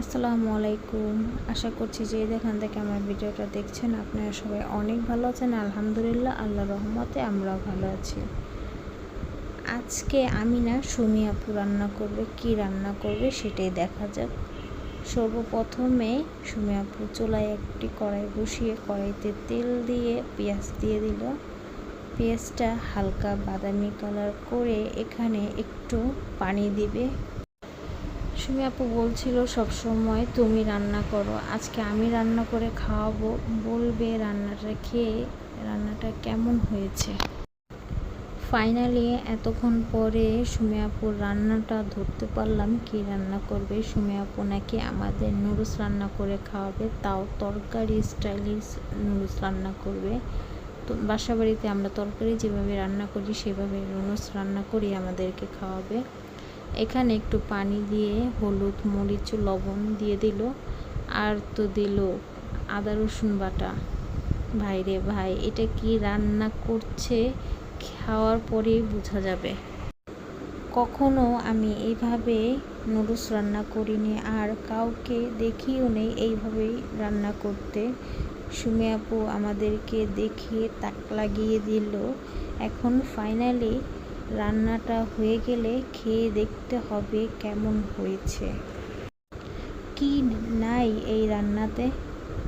আসসালামু আলাইকুম। আশা করছি যে যেখান থেকে আমার ভিডিওটা দেখছেন। আপনারা সবাই অনেক ভালো আছেন। আলহামদুলিল্লাহ আল্লাহ রহমতে আমরাও ভালো আছি। আজকে আমি না সুমি রান্না করবে, কি রান্না করবে সেটাই দেখা যাক। সর্বপ্রথমে সুমি আপু চুলায় একটি কড়াই বসিয়ে কড়াইতে তেল দিয়ে পেঁয়াজ দিয়ে দিল। পেঁয়াজটা হালকা বাদামি কালার করে এখানে একটু পানি দিবে। সুমি আপু বলছিল, সব সময় তুমি রান্না করো। আজকে আমি রান্না করে খাওয়াবো। বলবে রান্নাটা খেয়ে রান্নাটা কেমন হয়েছে? ফাইনালি এতক্ষণ পরে সুমি আপুর রান্নাটা ধরতে পারলাম। কি রান্না করবে? সুমি আপু নাকি আমাদের নুডলস রান্না করে খাওয়াবে? তাও তরকারি স্টাইলিশ নুডলস রান্না করবে। তো বাসা বাড়িতে আমরা তরকারি যেভাবে রান্না করি, সেভাবে নুডলস রান্না করি আমাদেরকে খাওয়াবে। এখানে একটু পানি দিয়ে হলুদ, মরিচ, লবণ দিয়ে দিল আর তো দিল আদা, রসুন বাটা। ভাই রে ভাই, এটা কি রান্না করছে? খাওয়ার পরেই বোঝা যাবে। কখনো আমি এইভাবে নুডলস রান্না করিনি আর কাউকে দেখিও নেই এইভাবেই রান্না করতে। সুমি আপু আমাদেরকে দেখিয়ে তাক লাগিয়ে দিল। এখন ফাইনালি রান্নাটা হয়ে গেলে খেয়ে দেখতে হবে কেমন হয়েছে। কি নাই এই রান্নাতে?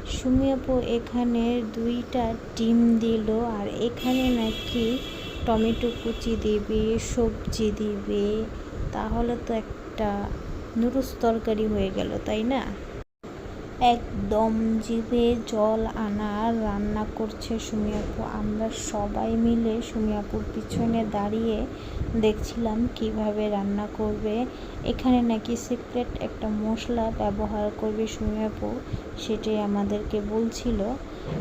সুমি আপু এখানে দুইটা ডিম দিল আর এখানে নাকি টমেটো কুচি দিবে, সবজি দিবে। তাহলে তো একটা নুডলস তরকারি হয়ে গেল, তাই না? একদম জিভে জল আনা রান্না করছে সুমি আপু। আমরা সবাই মিলে সুমি আপুর পিছনে দাঁড়িয়ে দেখছিলাম কীভাবে রান্না করবে। এখানে নাকি সিক্রেট একটা মশলা ব্যবহার করবে সুমি আপু, সেটাই আমাদেরকে বলছিল।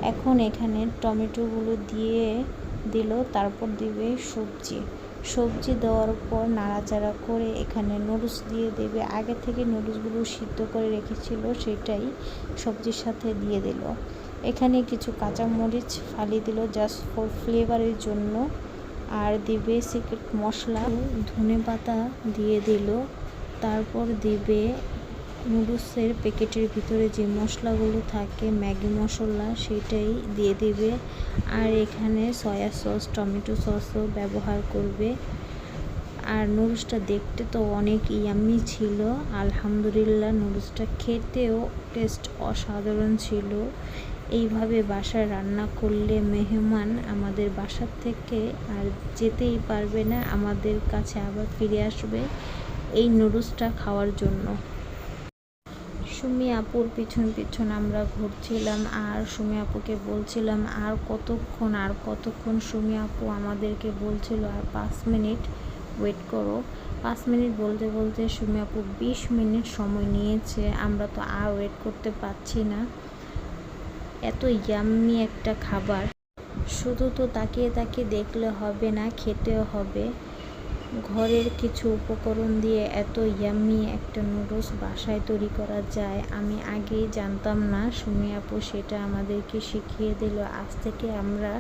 এখন এখানে টমেটোগুলো দিয়ে দিল, তারপর দিবে সবজি। সবজি দেওয়ার পর নাড়াচাড়া করে এখানে নুডলস দিয়ে দেবে। আগে থেকে নুডলসগুলো সিদ্ধ করে রেখেছিল, সেটাই সবজির সাথে দিয়ে দিল। এখানে কিছু কাঁচামরিচ ফালি দিল জাস্ট ফর ফ্লেভারের জন্য। আর দিবে সিক্রেট মশলা। ধনে পাতা দিয়ে দিল। তারপর দিবে নুডলসের প্যাকেটের ভিতরে যে মশলাগুলো থাকে, ম্যাগি মশলা, সেটাই দিয়ে দিবে। আর এখানে সয়া সস, টমেটো সসও ব্যবহার করবে। আর নুডলসটা দেখতে তো অনেক ইয়াম্মি ছিল। আলহামদুলিল্লাহ, নুডলসটা খেতেও টেস্ট অসাধারণ ছিল। এইভাবে বাসায় রান্না করলে মেহমান আমাদের বাসার থেকে আর যেতেই পারবে না, আমাদের কাছে আবার ফিরে আসবে এই নুডলসটা খাওয়ার জন্য। সুমি আপুর পিছন পিছন আমরা ঘুরছিলাম, আর সুমি আপুকে বলছিলাম, আর কতক্ষণ আর কতক্ষণ সুমি আপু আমাদেরকে বলছিল, আর পাঁচ মিনিট ওয়েট করো। পাঁচ মিনিট বলতে বলতে সুমি আপু বিশ মিনিট সময় নিয়েছে, আমরা তো আর ওয়েট করতে পারছি না। এত ইয়াম্মি একটা খাবার। শুধু তো তাকিয়ে তাকিয়ে দেখলে হবে না, খেতেও হবে। ঘরের কিছু উপকরণ দিয়ে এত ইয়াম্মি একটা নুডলস বাসায় তৈরি করা যায়, আমি আগেই জানতাম না। সুমি আপু সেটা আমাদেরকে শিখিয়ে দিল, আজ থেকে আমরা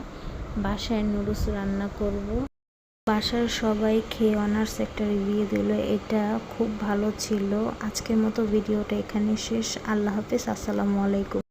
বাসায় নুডলস রান্না করব। বাসার সবাই খেয়ে অনার্স একটা রিভিউ দিল, এটা খুব ভালো ছিল। আজকের মতো ভিডিওটা এখানে শেষ। আল্লাহ হাফেজ, আসসালামু আলাইকুম।